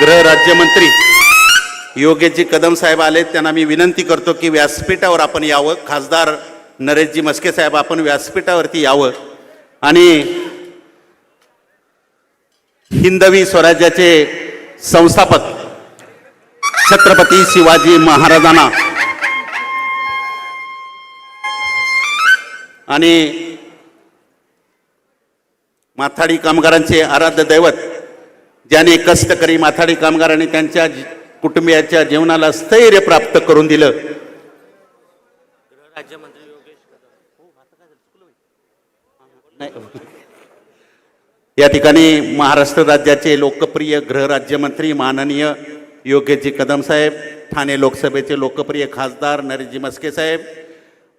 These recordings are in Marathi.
गृह राज्यमंत्री योगेशजी कदम साहेब आलेत त्यांना मी विनंती करतो की व्यासपीठावर आपण यावं. खासदार नरेशजी मस्के साहेब आपण व्यासपीठावरती यावं. आणि हिंदवी स्वराज्याचे संस्थापक छत्रपती शिवाजी महाराजांना आणि माथाडी कामगारांचे आराध्य दैवत ज्याने कष्टकरी माथाडी कामगारांनी त्यांच्या जी- कुटुंबियाच्या जीवनाला स्थैर्य प्राप्त करून दिलं. नाही. या ठिकाणी महाराष्ट्र राज्याचे लोकप्रिय गृहराज्यमंत्री माननीय योगेशजी कदम साहेब ठाणे लोकसभेचे लोकप्रिय खासदार नरेशजी मस्के साहेब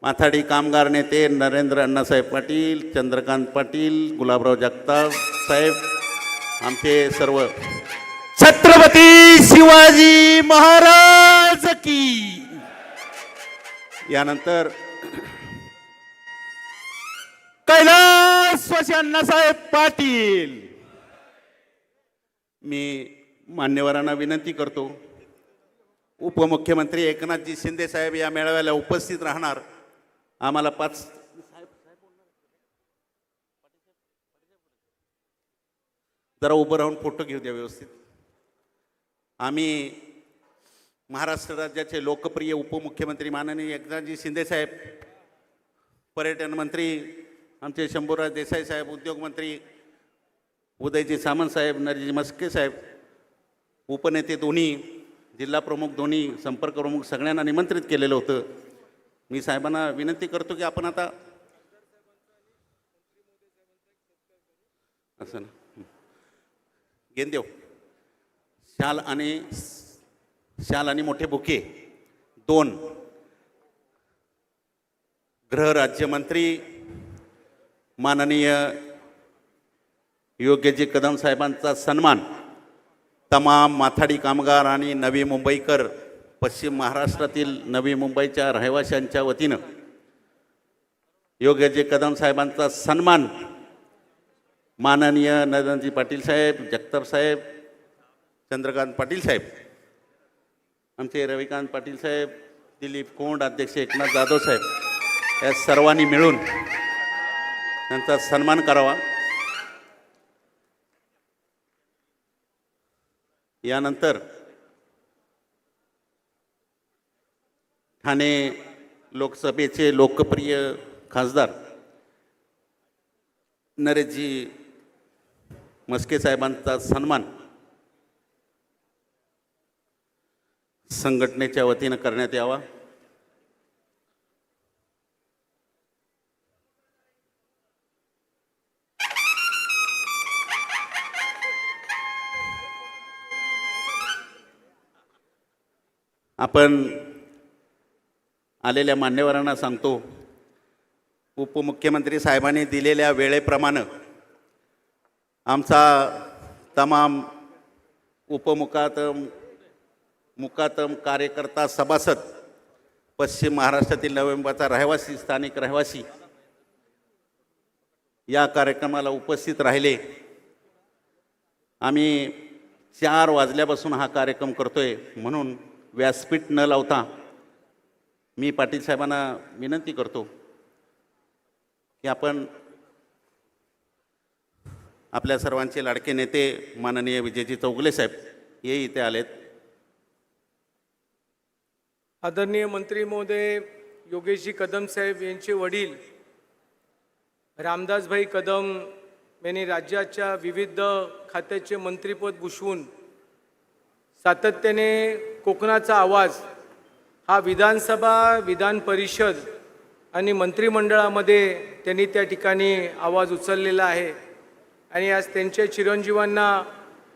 माथाडी कामगार नेते नरेंद्र अण्णासाहेब पाटील चंद्रकांत पाटील गुलाबराव जगताप साहेब आमचे सर्व छत्रपती शिवाजी महाराज की. यानंतर कैलासवासी अण्णासाहेब पाटील. मी मान्यवरांना विनंती करतो उपमुख्यमंत्री एकनाथजी शिंदे साहेब या मेळाव्याला उपस्थित राहणार. आम्हाला पाच जरा उभं राहून फोटो घेऊ द्या व्यवस्थित. आम्ही महाराष्ट्र राज्याचे लोकप्रिय उपमुख्यमंत्री माननीय एकनाथजी शिंदे साहेब पर्यटन मंत्री आमचे शंभूराज देसाई साहेब उद्योगमंत्री उदयजी सामंत साहेब नरजी मस्के साहेब उपनेते दोन्ही जिल्हा प्रमुख दोन्ही संपर्क प्रमुख सगळ्यांना निमंत्रित केलेलं होतं. मी साहेबांना विनंती करतो की आपण आता असं ना? गेंदेव शाल आणि शाल आणि मोठे बुके. दोन. गृहराज्यमंत्री माननीय योग्यजी कदम साहेबांचा सन्मान. तमाम माथाडी कामगार आणि नवी मुंबईकर पश्चिम महाराष्ट्रातील नवी मुंबईच्या रहिवाशांच्या वतीनं योग्यजी कदम साहेबांचा सन्मान माननीय नरेंद्रजी पाटील साहेब जगताप साहेब चंद्रकांत पाटील साहेब आमचे रविकांत पाटील साहेब दिलीप कोंड अध्यक्ष एकनाथ जाधव साहेब या सर्वांनी मिळून त्यांचा सन्मान करावा. यानंतर ठाणे लोकसभेचे लोकप्रिय खासदार नरेशजी मस्के साहेबांचा सन्मान संघटनेच्या वतीनं करण्यात यावा. आपण आलेल्या मान्यवरांना सांगतो उपमुख्यमंत्री साहेबांनी दिलेल्या वेळेप्रमाणे आमचा तमाम उपमुकातम मुकातम कार्यकर्ता सभासद पश्चिम महाराष्ट्रातील नोव्हेंबरचा रहिवासी स्थानिक रहिवासी या कार्यक्रमाला उपस्थित राहिले. आम्ही चार वाजल्यापासून हा कार्यक्रम करतोय म्हणून व्यासपीठ न लावता मी पाटील साहेबांना विनंती करतो की आपण आपल्या सर्वांचे लाडके नेते माननीय विजयजी चौगुले साहेब हे इथे आलेत. आदरणीय मंत्री महोदय योगेशजी कदम साहेब यांचे वडील रामदासभाई कदम यांनी राज्याच्या विविध खात्याचे मंत्रीपद भूषवून सातत्याने कोकणाचा आवाज हा विधानसभा विधान परिषद आणि मंत्रिमंडळामध्ये त्यांनी त्या ठिकाणी आवाज उचललेला आहे. आणि आज त्यांच्या चिरंजीवांना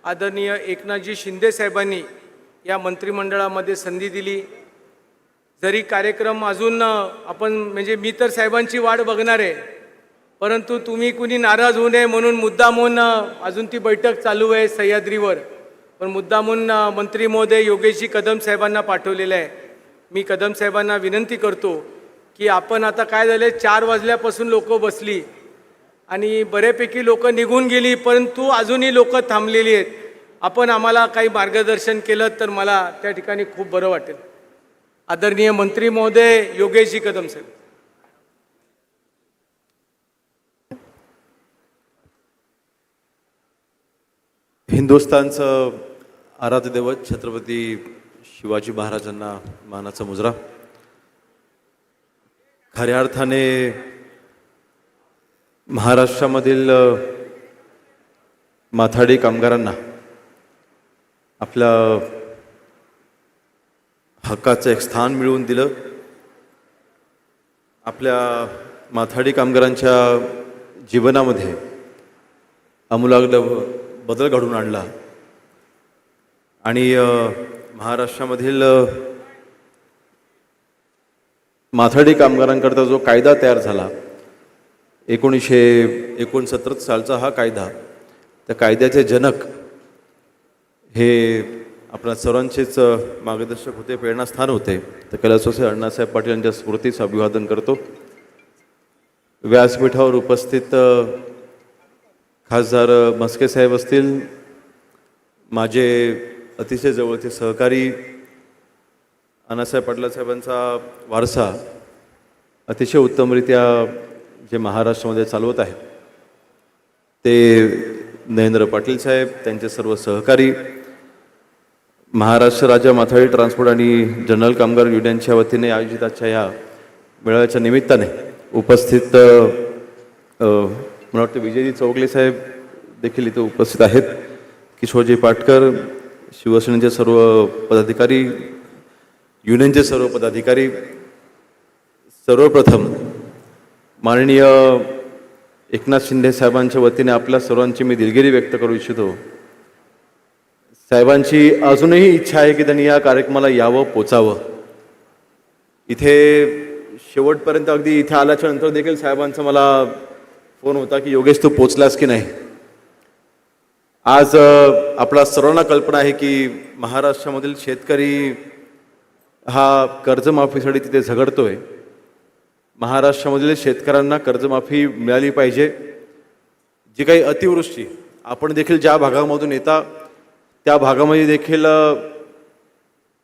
आदरणीय एकनाथजी शिंदे साहेबांनी या मंत्रिमंडळामध्ये संधी दिली. जरी कार्यक्रम अजून आपण म्हणजे मी तर साहेबांची वाट बघणार आहे परंतु तुम्ही कुणी नाराज होऊ नये म्हणून मुद्दामून अजून ती बैठक चालू आहे सह्याद्रीवर. पण मुद्दामून मंत्री महोदय योगेशजी कदम साहेबांना पाठवलेलं आहे. मी कदम साहेबांना विनंती करतो की आपण आता काय झालं चार वाजल्यापासून लोक बसली. आणि बऱ्यापैकी लोक निघून गेली परंतु अजूनही लोक थांबलेली आहेत. आपण आम्हाला काही मार्गदर्शन केलं तर मला त्या ठिकाणी खूप बरं वाटेल. आदरणीय मंत्री महोदय योगेशजी कदम साहेब. हिंदुस्थानचं आराध्य दैवत छत्रपती शिवाजी महाराजांना मानाचा मुजरा. खऱ्या अर्थाने महाराष्ट्रामधील माथाडी कामगारांना आपल्या हक्काचं एक स्थान मिळवून दिलं. आपल्या माथाडी कामगारांच्या जीवनामध्ये आमूलाग्र बदल घडून आणला. आणि महाराष्ट्रामधील माथाडी कामगारांकरता जो कायदा तयार झाला एकोणीसशे एकोणसत्तर सालचा हा कायदा. त्या कायद्याचे जनक हे आपल्या सर्वांचेच मार्गदर्शक होते प्रेरणास्थान होते. तर कैलासवासी अण्णासाहेब पाटील यांच्या स्मृतीचं अभिवादन करतो. व्यासपीठावर उपस्थित खासदार मस्के साहेब असतील माझे अतिशय जवळचे सहकारी अण्णासाहेब पाटला साहेबांचा वारसा अतिशय उत्तमरित्या जे महाराष्ट्रामध्ये चालवत आहेत ते नरेंद्र पाटील साहेब त्यांचे सर्व सहकारी महाराष्ट्र राज्य माथाडी ट्रान्सपोर्ट आणि जनरल कामगार युनियनच्या वतीने आयोजित आजच्या या मेळाव्याच्या निमित्ताने उपस्थित मला वाटतं विजयजी चौगले साहेब देखील इथे उपस्थित आहेत. किशोरजी पाटकर शिवसेनेचे सर्व पदाधिकारी युनियनचे सर्व पदाधिकारी सर्वप्रथम माननीय एकनाथ शिंदे साहेबांच्या वतीने आपल्या सर्वांची मी दिलगिरी व्यक्त करू इच्छितो. साहेबांची अजूनही इच्छा आहे की त्यांनी या कार्यक्रमाला यावं पोचावं. इथे शेवटपर्यंत अगदी इथे आल्याच्यानंतर देखील साहेबांचा मला फोन होता की योगेश तू पोचलास की नाही? आज आपला सर्वांना कल्पना आहे की महाराष्ट्रामधील शेतकरी हा कर्जमाफीसाठी तिथे झगडतोय. महाराष्ट्रामधील शेतकऱ्यांना कर्जमाफी मिळाली पाहिजे. जी काही अतिवृष्टी आपण देखील ज्या भागामधून येता त्या भागामध्ये देखील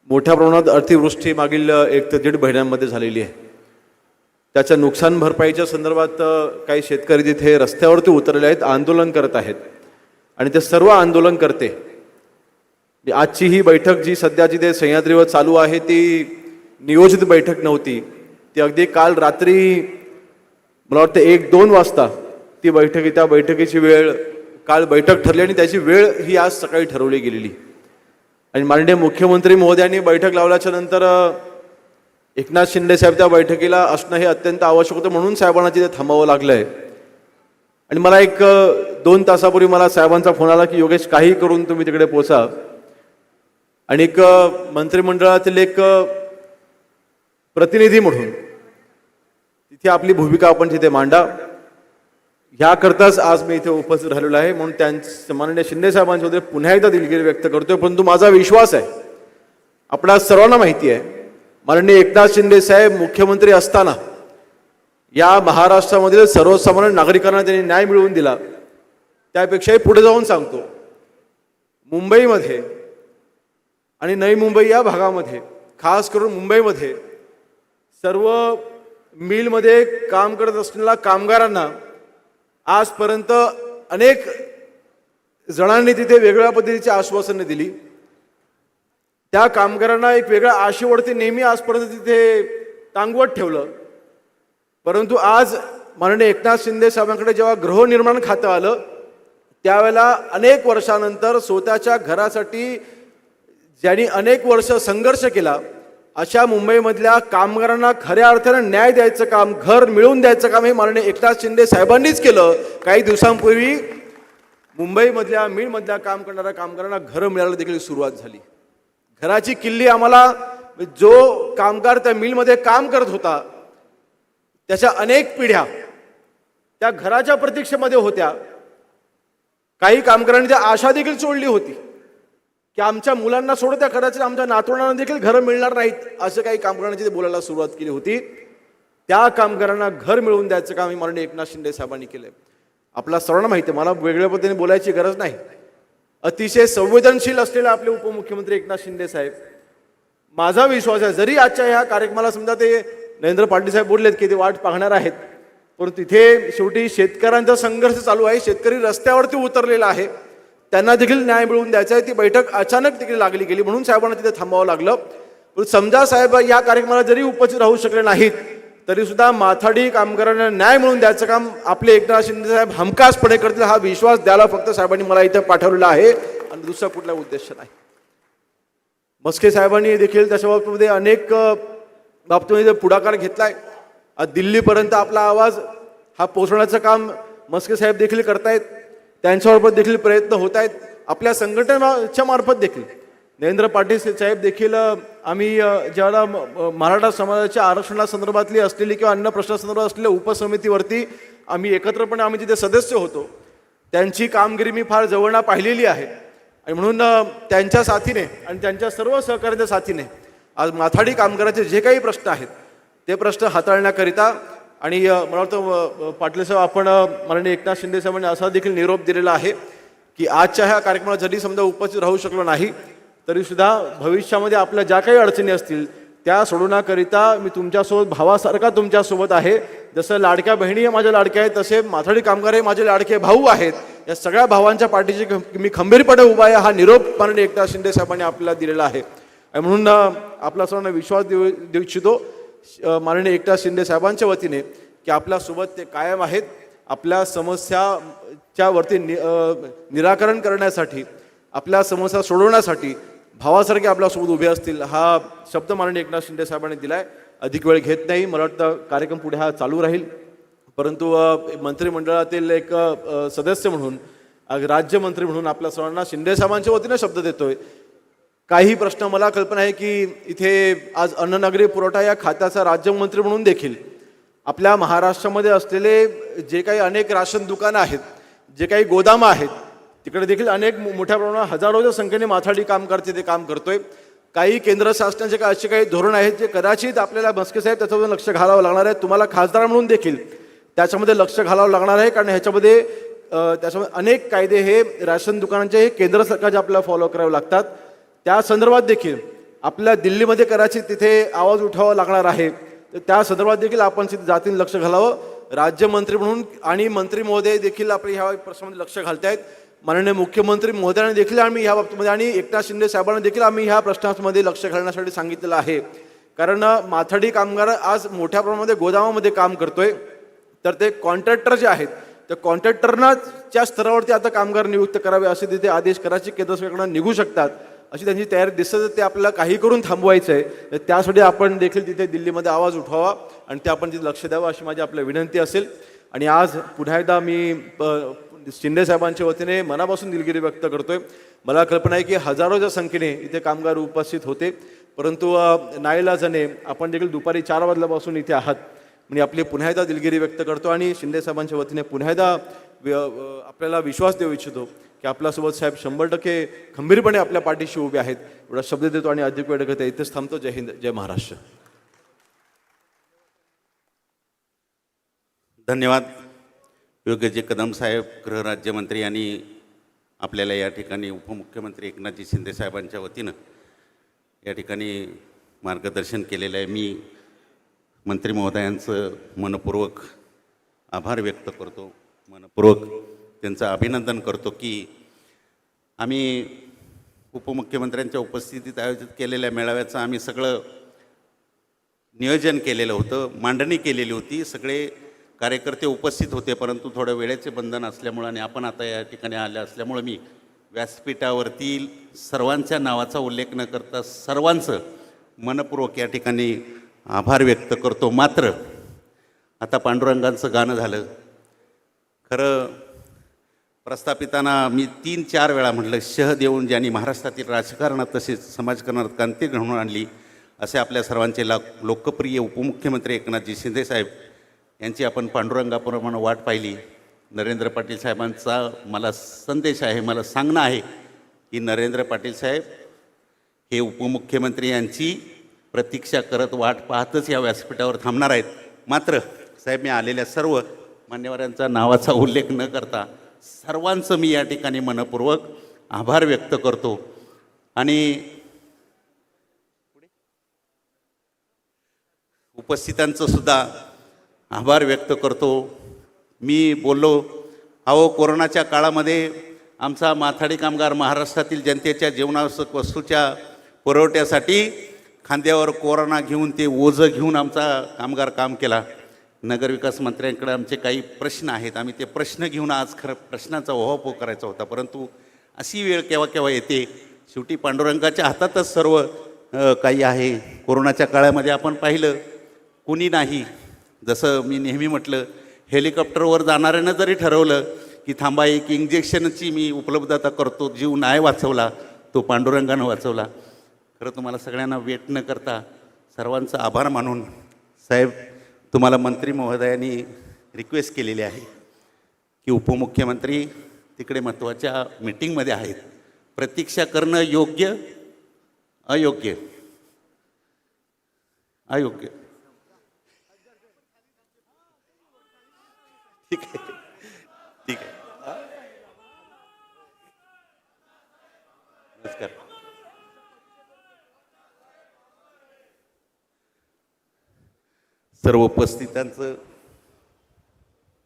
मोठ्या प्रमाणात अतिवृष्टी मागील एक ते दीड महिन्यांमध्ये झालेली आहे. त्याच्या नुकसान भरपाईच्या संदर्भात काही शेतकरी तिथे रस्त्यावरती उतरले आहेत आंदोलन करत आहेत. आणि ते सर्व आंदोलन करते. आजची ही बैठक जी सध्याची ते सह्याद्रीवर चालू आहे ती नियोजित बैठक नव्हती. ती अगदी काल रात्री मला वाटतं एक दोन वाजता ती बैठकी त्या बैठकीची वेळ काल बैठक ठरली आणि त्याची वेळ ही आज सकाळी ठरवली गेलेली. आणि माननीय मुख्यमंत्री महोदयांनी बैठक लावल्याच्या नंतर एकनाथ शिंदे साहेब त्या बैठकीला असणं हे अत्यंत आवश्यक होतं म्हणून साहेबांना तिथे थांबावं लागलं आहे आणि मला एक दोन तासापूर्वी मला साहेबांचा फोन आला की योगेश काही करून तुम्ही तिकडे पोचा. आणि एक मंत्रिमंडळातील एक प्रतिनिधी म्हणून ती आपली भूमिका आपण तिथे मांडा ह्याकरताच आज मी इथे उपस्थित राहिलेलो आहे. म्हणून त्यांचे माननीय शिंदे साहेबांच्या वतीने पुन्हा एकदा दिलगिरी व्यक्त करतोय. परंतु माझा विश्वास आहे आपल्या सर्वांना माहिती आहे माननीय एकनाथ शिंदे साहेब मुख्यमंत्री असताना या महाराष्ट्रामधील सर्वसामान्य नागरिकांना त्यांनी न्याय मिळवून दिला. त्यापेक्षाही पुढे जाऊन सांगतो मुंबईमध्ये आणि नवी मुंबई या भागामध्ये खास करून मुंबईमध्ये सर्व मिलमध्ये काम करत असलेल्या कामगारांना आजपर्यंत अनेक जणांनी तिथे वेगळ्या पद्धतीची आश्वासनं दिली. त्या कामगारांना एक वेगळ्या आशेवरती नेहमी आजपर्यंत तिथे टांगवत ठेवलं. परंतु आज माननीय एकनाथ शिंदे साहेबांकडे जेव्हा गृहनिर्माण खातं आलं त्यावेळेला अनेक वर्षानंतर स्वतःच्या घरासाठी ज्यांनी अनेक वर्ष संघर्ष केला अशा मुंबईमधल्या कामगारांना खऱ्या अर्थानं न्याय द्यायचं काम घर मिळवून द्यायचं काम हे माननीय एकनाथ शिंदे साहेबांनीच केलं. काही दिवसांपूर्वी मुंबईमधल्या मिलमधल्या काम करणाऱ्या कामगारांना घरं मिळायला देखील सुरुवात झाली. घराची किल्ली आम्हाला जो कामगार त्या मिलमध्ये काम करत होता त्याच्या अनेक पिढ्या त्या घराच्या प्रतीक्षेमध्ये होत्या. काही कामगारांनी त्या आशा देखील सोडली होती. की आमच्या मुलांना सोडत त्या कदाचित आमच्या नातवंडांना देखील घरं मिळणार नाहीत असं काही कामगारांची ते बोलायला सुरुवात केली होती. त्या कामगारांना घर मिळवून द्यायचं काम हे माननीय एकनाथ शिंदे साहेबांनी केलं आपला सर्वांना माहिती आहे मला वेगळ्या पद्धतीने बोलायची गरज नाही. अतिशय संवेदनशील असलेले आपले उपमुख्यमंत्री एकनाथ शिंदे साहेब माझा विश्वास आहे जरी आजच्या ह्या कार्यक्रमाला समजा ते नरेंद्र पाटील साहेब बोललेत की ते वाट पाहणार आहेत परंतु तिथे शेवटी शेतकऱ्यांचा संघर्ष चालू आहे शेतकरी रस्त्यावरती उतरलेला आहे. त्यांना देखील न्याय मिळवून द्यायचा आहे. ती बैठक अचानक तिकडे लागली गेली. म्हणून साहेबांना तिथे थांबावं लागलं. पण समजा साहेब या कार्यक्रमाला जरी उपस्थित राहू शकले नाहीत तरी सुद्धा माथाडी कामगारांना न्याय मिळवून द्यायचं काम आपले एकनाथ शिंदे साहेब हमखासपणे करतील हा विश्वास द्यायला फक्त साहेबांनी मला इथं पाठवलेला आहे. आणि दुसरा कुठला उद्देश नाही. मस्के साहेबांनी देखील त्याच्या बाबतीमध्ये अनेक बाबतीमध्ये पुढाकार घेतलाय. दिल्लीपर्यंत आपला आवाज हा पोचवण्याचं काम मस्के साहेब देखील करतायत. त्यांच्याबरोबर देखील प्रयत्न होत आहेत. आपल्या संघटनाच्या मार्फत देखील. नरेंद्र पाटील साहेब देखील आम्ही ज्याला म- मराठा समाजाच्या आरक्षणासंदर्भातली असलेली किंवा अन्न प्रश्नासंदर्भात असलेल्या उपसमितीवरती आम्ही एकत्रपणे आम्ही तिथे सदस्य होतो त्यांची कामगिरी मी फार जवळना पाहिलेली आहे. आणि म्हणून त्यांच्या साथीने आणि त्यांच्या सर्व सहकार्यांच्या साथीने आज माथाडी कामगाराचे जे काही प्रश्न आहेत ते प्रश्न हाताळण्याकरिता आणि मला वाटतं पाटलेसाहेब पाटील साहेब आपण माननीय एकनाथ शिंदे साहेबांनी असा देखील निरोप दिलेला आहे की आजच्या ह्या कार्यक्रमात जरी समजा उपस्थित राहू शकलो नाही तरीसुद्धा भविष्यामध्ये आपल्या ज्या काही अडचणी असतील त्या सोडवण्याकरिता मी तुमच्यासोबत भावासारखा तुमच्यासोबत आहे. जसं लाडक्या बहिणी हे माझ्या लाडक्या आहेत तसे माथाडी कामगार हे माझे लाडके भाऊ आहेत. या सगळ्या भावांच्या पाठीशी मी खंबीरपणे उभा आहे हा निरोप माननीय एकनाथ शिंदे साहेबांनी आपल्याला दिलेला आहे. म्हणून आपला सर्वांना विश्वास देऊ देऊ इच्छितो माननीय एकनाथ शिंदे साहेबांच्या वतीने की आपल्यासोबत ते कायम आहेत आपल्या समस्याच्या वरती नि निराकरण करण्यासाठी आपल्या समस्या सोडवण्यासाठी भावासारखे आपल्यासोबत उभे असतील हा शब्द माननीय एकनाथ शिंदे साहेबांनी दिलाय. अधिक वेळ घेत नाही मला वाटतं कार्यक्रम पुढे हा चालू राहील. परंतु मंत्रिमंडळातील एक सदस्य म्हणून राज्यमंत्री म्हणून आपल्या सर्वांना शिंदे साहेबांच्या वतीने शब्द देतोय. काही प्रश्न मला कल्पना आहे की इथे आज अन्ननागरी पुरवठा या खात्याचा राज्यमंत्री म्हणून देखील आपल्या महाराष्ट्रामध्ये असलेले जे काही अनेक राशन दुकानं आहेत जे काही गोदामं आहेत तिकडे देखील अनेक मोठ्या प्रमाणात हजारोच्या संख्येने माथाडी काम करते ते काम करतोय. काही केंद्र शासनाचे काही असे काही धोरण आहेत जे कदाचित आपल्याला मस्के साहेब त्याच्यावर लक्ष घालावं लागणार आहे. तुम्हाला खासदार म्हणून देखील त्याच्यामध्ये लक्ष घालावं लागणार आहे कारण ह्याच्यामध्ये त्याच्यामध्ये अनेक कायदे हे राशन दुकानांचे हे केंद्र सरकारचे आपल्याला फॉलो करावे लागतात. त्या संदर्भात देखील आपल्या दिल्लीमध्ये करायची तिथे आवाज उठावा लागणार आहे. तर त्या संदर्भात देखील आपण तिथे जातीने लक्ष घालावं. राज्यमंत्री म्हणून आणि मंत्री महोदय देखील आपले ह्या प्रश्नामध्ये लक्ष घालतायत. माननीय मुख्यमंत्री महोदयांनी देखील आम्ही ह्या बाबतीमध्ये आणि एकनाथ शिंदे साहेबांना देखील आम्ही ह्या प्रश्नांमध्ये लक्ष घालण्यासाठी सांगितलेलं आहे. कारण माथाडी कामगार आज मोठ्या प्रमाणामध्ये गोदामामध्ये काम करतोय. तर ते कॉन्ट्रॅक्टर जे आहेत त्या कॉन्ट्रॅक्टरनाच्या स्तरावरती आता कामगार नियुक्त करावे असे तिथे आदेश करायचे केंद्र सरकारनं निघू शकतात. अशी त्यांची तयारी दिसत ते आपल्याला काही करून थांबवायचं आहे तर त्यासाठी आपण देखील तिथे दिल्लीमध्ये आवाज उठवावा आणि ते आपण तिथे लक्ष द्यावं अशी माझी आपल्या विनंती असेल. आणि आज पुन्हा एकदा मी शिंदे साहेबांच्या वतीने मनापासून दिलगिरी व्यक्त करतोय. मला कल्पना आहे की हजारोच्या संख्येने इथे कामगार उपस्थित होते. परंतु नाईलाजाने आपण देखील दुपारी चार वाजल्यापासून इथे आहात. म्हणजे आपली पुन्हा एकदा दिलगिरी व्यक्त करतो आणि शिंदे साहेबांच्या वतीने पुन्हा एकदा आपल्याला विश्वास देऊ इच्छितो. की आपल्यासोबत साहेब शंभर टक्के खंबीरपणे आपल्या पाठीशी उभे आहेत. एवढा शब्द देतो आणि अधिक वेळ घेते इथेच थांबतो. जय हिंद जय महाराष्ट्र. धन्यवाद. योग्यजी कदम साहेब गृहराज्यमंत्री आणि आपल्याला या ठिकाणी उपमुख्यमंत्री एकनाथजी शिंदे साहेबांच्या वतीनं या ठिकाणी मार्गदर्शन केलेलं आहे. मी मंत्री महोदयांचं मनपूर्वक आभार व्यक्त करतो. मनपूर्वक त्यांचं अभिनंदन करतो की आम्ही उपमुख्यमंत्र्यांच्या उपस्थितीत आयोजित केलेल्या मेळाव्याचं आम्ही सगळं नियोजन केलेलं होतं मांडणी केलेली होती. सगळे कार्यकर्ते उपस्थित होते परंतु थोडं वेळेचे बंधन असल्यामुळं आणि आपण आता या ठिकाणी आले असल्यामुळं मी व्यासपीठावरती सर्वांच्या नावाचा उल्लेख न करता सर्वांचं मनपूर्वक या ठिकाणी आभार व्यक्त करतो. मात्र आता पांडुरंगांचं गाणं झालं. खरं प्रस्थापितांना मी तीन चार वेळा म्हटलं शह देऊन ज्यांनी महाराष्ट्रातील राजकारणात तसेच समाजकारणात क्रांती घडवून आणली असे आपल्या सर्वांचे ला लोकप्रिय उपमुख्यमंत्री एकनाथजी शिंदेसाहेब यांची आपण पांडुरंगाप्रमाणे वाट पाहिली. नरेंद्र पाटील साहेबांचा मला संदेश आहे मला सांगणं आहे की नरेंद्र पाटील साहेब हे उपमुख्यमंत्री यांची प्रतीक्षा करत वाट पाहतच या व्यासपीठावर थांबणार आहेत. मात्र साहेब मी आलेल्या सर्व मान्यवरांचा नावाचा उल्लेख न करता सर्वांचं मी या ठिकाणी मनपूर्वक आभार व्यक्त करतो. आणि उपस्थितांचं सुद्धा आभार व्यक्त करतो. मी बोललो अहो कोरोनाच्या काळामध्ये आमचा माथाडी कामगार महाराष्ट्रातील जनतेच्या जीवनावश्यक वस्तूच्या पुरवठ्यासाठी खांद्यावर कोरोना घेऊन ते ओझं घेऊन आमचा कामगार काम केला. नगरविकास मंत्र्यांकडे आमचे काही प्रश्न आहेत. आम्ही ते प्रश्न घेऊन आज खरं प्रश्नाचा ओहापोह करायचा होता. परंतु अशी वेळ केव्हा केव्हा येते? शेवटी पांडुरंगाच्या हातातच सर्व काही आहे. कोरोनाच्या काळामध्ये आपण पाहिलं कुणी नाही. जसं मी नेहमी म्हटलं हेलिकॉप्टरवर जाणाऱ्यानं जरी ठरवलं की थांबा एक इंजेक्शनची मी उपलब्धता करतो जीव नाही वाचवला तो पांडुरंगानं वाचवला. खरं तुम्हाला सगळ्यांना वेट न करता सर्वांचा आभार मानून साहेब तुम्हाला मंत्री महोदयांनी रिक्वेस्ट केलेली आहे की उपमुख्यमंत्री तिकडे महत्त्वाच्या मीटिंगमध्ये आहेत. प्रतीक्षा करणं योग्य? अयोग्य. अयोग्य. ठीक आहे. ठीक आहे. नमस्कार. सर्व उपस्थितांचं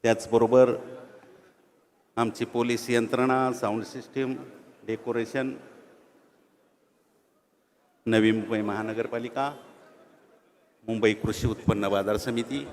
त्याचबरोबर आमची पोलीस यंत्रणा sound system decoration Navi Mumbai महानगरपालिका मुंबई कृषी उत्पन्न बाजार समिती